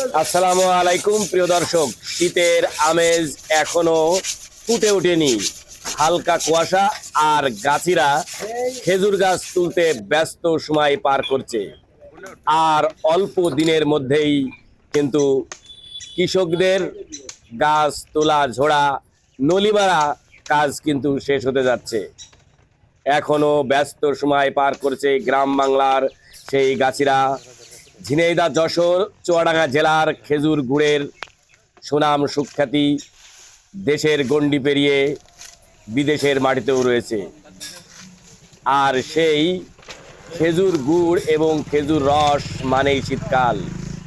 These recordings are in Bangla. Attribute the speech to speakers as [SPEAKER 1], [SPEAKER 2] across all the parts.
[SPEAKER 1] আসসালামু আলাইকুম, প্রিয় দর্শক। শীতের আমেজ এখনও ফুটে ওঠেনি। হালকা কুয়াশা আর গাছিরা খেজুর গাছ তুলতে ব্যস্ত সময় পার করছে। আর অল্প দিনের মধ্যেই কিন্তু কৃষকদের গাছ তোলা, ঝোড়া, নলিমারা কাজ কিন্তু শেষ হতে যাচ্ছে। এখনও ব্যস্ত সময় পার করছে গ্রাম বাংলার সেই গাছিরা। ঝিনাইদা, যশোর, চুয়াডাঙ্গা জেলার খেজুর গুড়ের সুনাম সুখ্যাতি দেশের গণ্ডি পেরিয়ে বিদেশের মাটিতেও রয়েছে। আর সেই খেজুর গুড় এবং খেজুর রস মানেই শীতকাল।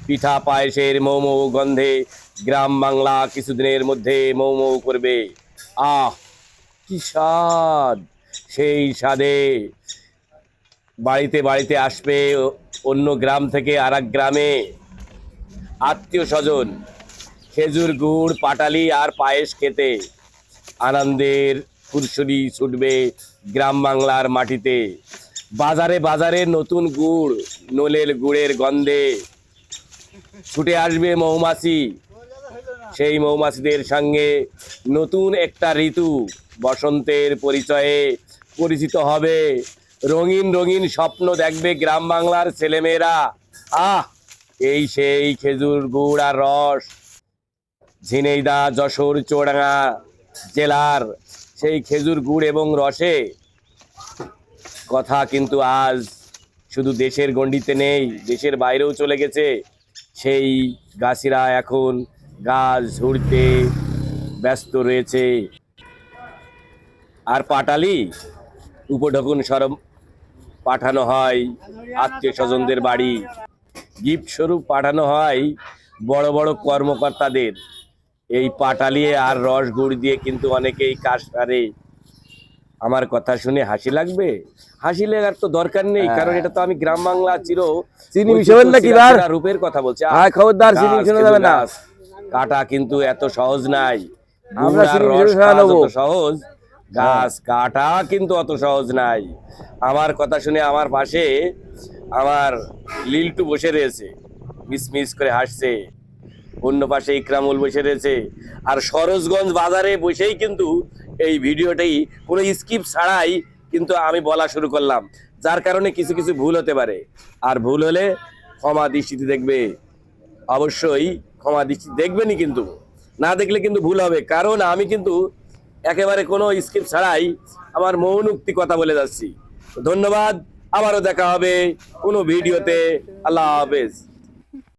[SPEAKER 1] পিঠা পায়েসের মৌমৌ গন্ধে গ্রাম বাংলা কিছুদিনের মধ্যে মৌমৌ করবে। আহ, কি স্বাদ! সেই স্বাদে বাড়িতে বাড়িতে আসবে অন্য গ্রাম থেকে আর গ্রামে আত্মীয় স্বজন, খেজুর গুড়, পাটালি আর পায়েস খেতে। আনন্দের ফুরসুরি ছুটবে গ্রাম বাংলার মাটিতে। বাজারে বাজারে নতুন গুড়, নলের গুড়ের গন্ধে ছুটে আসবে মৌমাছি। সেই মৌমাছিদের সঙ্গে নতুন একটা ঋতু বসন্তের পরিচয়ে পরিচিত হবে। রঙিন রঙিন স্বপ্ন দেখবে গ্রাম বাংলার ছেলেমেয়েরা। আহ, এই সেই খেজুর গুড় আর রস। ঝিনেইদা, যশোর, চৌডাঙ্গা জেলার সেই খেজুর গুড় এবং রসে কথা কিন্তু আজ শুধু দেশের গণ্ডিতে নেই, দেশের বাইরেও চলে গেছে। সেই গাছিরা এখন গাছ ঝুড়তে ব্যস্ত রয়েছে। আর পাটালি, উপঢকুন সরম পাঠানো হয় আত্মীয় স্বজনদের বাড়ি। গিফট স্বরূপ পাঠানো হয় বড় বড় কর্মকর্তাদের। এই পাটালিয়ে আর রস গুড় দিয়ে কিন্তু অনেকেই কাজ সারে। আমার কথা শুনে হাসি লাগবে? হাসি লাগার তো দরকার নেই কারণ এটা তো আমি গ্রাম বাংলা চির
[SPEAKER 2] চিনি মিশাবেন?
[SPEAKER 1] রূপের কথা বলছি।
[SPEAKER 2] হ্যাঁ খবরদার চিনি মিশানো যাবে না।
[SPEAKER 1] কাটা কিন্তু এত সহজ নাই।
[SPEAKER 2] আমরা চিনি মিশানো
[SPEAKER 1] সহজ গাছ কাটা কিন্তু অত সহজ নাই। আমার কথা শুনে আমার পাশে আমার লিলটু বসে রয়েছে। মিস মিস করে হাসছে। অন্য পাশে ইকরামুল বসে রয়েছে। আর সরোজগঞ্জ বাজারে বসেই কিন্তু এই ভিডিওটাই কোনো স্কিপ ছাড়াই কিন্তু আমি বলা শুরু করলাম। যার কারণে কিছু কিছু ভুল হতে পারে। আর ভুল হলে ক্ষমা দৃষ্টিতে দেখবে। অবশ্যই ক্ষমা দৃষ্টি দেখবেনই কিন্তু। না দেখলে কিন্তু ভুল হবে। কারণ আমি কিন্তু একেবারে কোনো স্কিপ ছাড়াই আমার মৌনুক্তি কথা বলে যাচ্ছি। ধন্যবাদ, আবারও দেখা হবে কোনো ভিডিওতে। আল্লাহ হাফেজ।